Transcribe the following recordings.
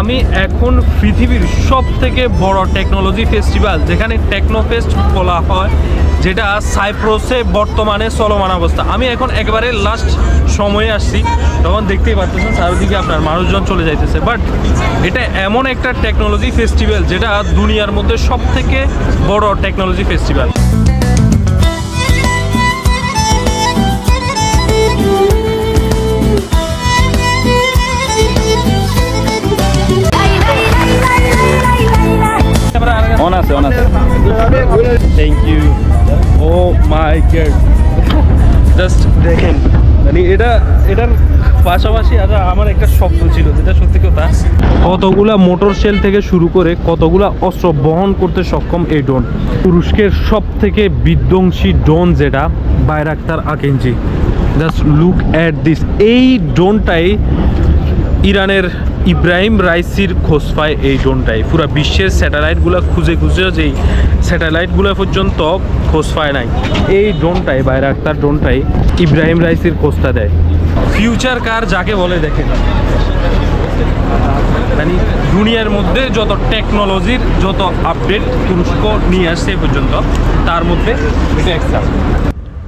আমি এখন পৃথিবীর সব থেকে বড় টেকনোলজি ফেস্টিভ্যাল যেখানে টেকনোফেস্ট বলা হয়, যেটা সাইপ্রোসে বর্তমানে চলমান অবস্থা। আমি এখন একেবারে লাস্ট সময়ে আসছি। তখন দেখতেই পাচ্ছেন চারিদিকে আপনার মানুষজন চলে যাইতেছে। বাট এটা এমন একটা টেকনোলজি ফেস্টিভ্যাল যেটা দুনিয়ার মধ্যে সব থেকে বড় টেকনোলজি ফেস্টিভ্যাল অন আছে অন আছে। Thank you oh my God just দেখেন মানে এটা, এটার পাশাপাশি আর আমার একটা স্বপ্ন ছিল, যেটা সত্যি কথা, কতগুলা মোটর সেল থেকে শুরু করে কতগুলা অস্ত্র বহন করতে সক্ষম এই ড্রোন তুরস্কের সব থেকে বিধ্বংসী ড্রোন যেটা, Bayraktar Akinci just look at this এই ড্রোনটাই ইরানের ইব্রাহিম রাইসির খোঁজ পায় এই ড্রোনটাই। পুরো বিশ্বের স্যাটেলাইটগুলো খুঁজে খুঁজে যেই স্যাটেলাইটগুলো পর্যন্ত খোঁজ পায় নাই। এই ড্রোনটাই বাইরাক্তার ড্রোনটাই ইব্রাহিম রাইসির খোঁজটা দেয়। ফিউচার কার যাকে বলে দেখেন। মানে দুনিয়ার মধ্যে যত টেকনোলজির যত আপডেট তুরস্ক নিয়ে আসছে পর্যন্ত, তার মধ্যে এটা একটা।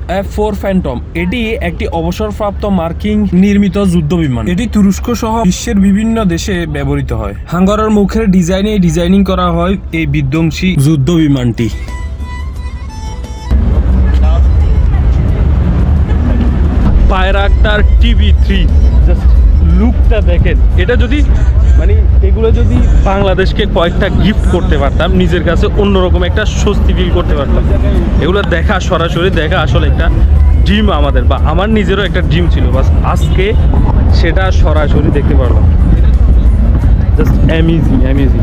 এফ ফোর ফ্যান্টম এটি একটি অবসরপ্রাপ্ত মার্কিং নির্মিত যুদ্ধ বিমান। এটি তুরস্ক সহ বিশ্বের বিভিন্ন দেশে ব্যবহৃত হয়। হাঙ্গরের মুখের ডিজাইনে ডিজাইনিং করা হয় এই বিধ্বংসী যুদ্ধ বিমানটি। পায়রাক্টার টিভি থ্রি। জাস্ট লুকটা দেখেন। এটা যদি মানে এগুলো যদি বাংলাদেশকে কয়েকটা গিফট করতে পারতাম, নিজের কাছে অন্যরকম একটা স্বস্তি ফিল করতে পারতাম। এগুলো দেখা সরাসরি, দেখা আসলে একটা ড্রিম আমাদের, বা আমার নিজেরও একটা ড্রিম ছিল। বাস আজকে সেটা সরাসরি দেখতে পারলাম। জাস্ট অ্যামেজিং অ্যামেজিং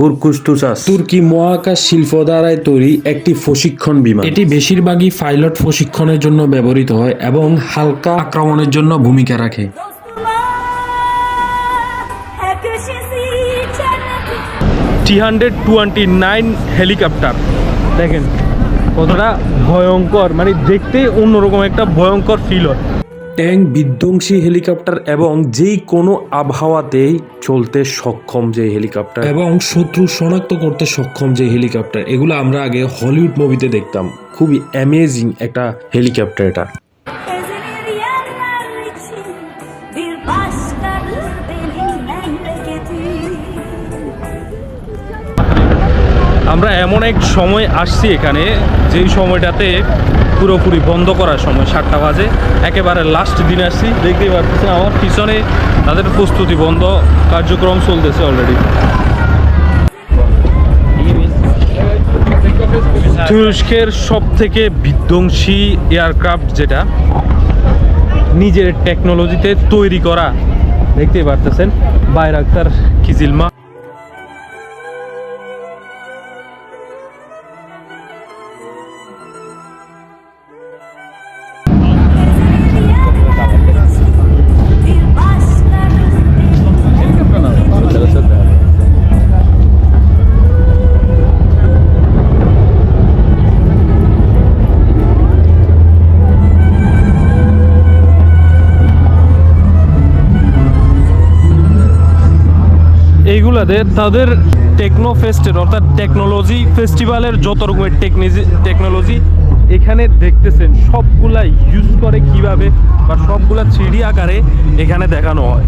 হুরকুস্তুসাস তুর্কি মহাকাশ শিল্প দ্বারাই তৈরি একটি প্রশিক্ষণ বিমান। এটি বেশিরভাগই পাইলট প্রশিক্ষণের জন্য ব্যবহৃত হয় এবং হালকা আক্রমণের জন্য ভূমিকা রাখে। Three hundred twenty nine helicopter দেখেন কতটা ভয়ঙ্কর মানে দেখতেই অন্যরকম একটা ভয়ঙ্কর ফিল হয়। ট্যাঙ্ক বিধ্বংসী হেলিকপ্টার এবং যেই কোনো আবহাওয়াতেই চলতে সক্ষম যে হেলিকপ্টার। এবং শত্রু শনাক্ত করতে সক্ষম যে হেলিকপ্টার। এগুলো আমরা আগে হলিউড মুভিতে দেখতাম। খুবই অ্যামেজিং একটা হেলিকপ্টার এটা। আমরা এমন এক সময় আসছি এখানে, যেই সময়টাতে পুরোপুরি বন্ধ করার সময়, সাতটা বাজে। একেবারে লাস্ট দিন আসছি। দেখতেই পাচ্ছেন আমার পিছনে তাদের প্রস্তুতি বন্ধ, কার্যক্রম চলতেছে অলরেডি তুরস্কের সব থেকে বিধ্বংসী এয়ারক্রাফট যেটা, নিজের টেকনোলজিতে তৈরি করা। দেখতেই পারতেছেন বাইরাক্তার কিজিলমা এইগুলাতে তাদের টেকনো ফেস্টের অর্থাৎ টেকনোলজি ফেস্টিভ্যালের যত রকমের টেকনোলজি টেকনোলজি এখানে দেখতেছেন সবগুলা ইউজ করে কীভাবে বা সবগুলা থ্রিডি আকারে এখানে দেখানো হয়।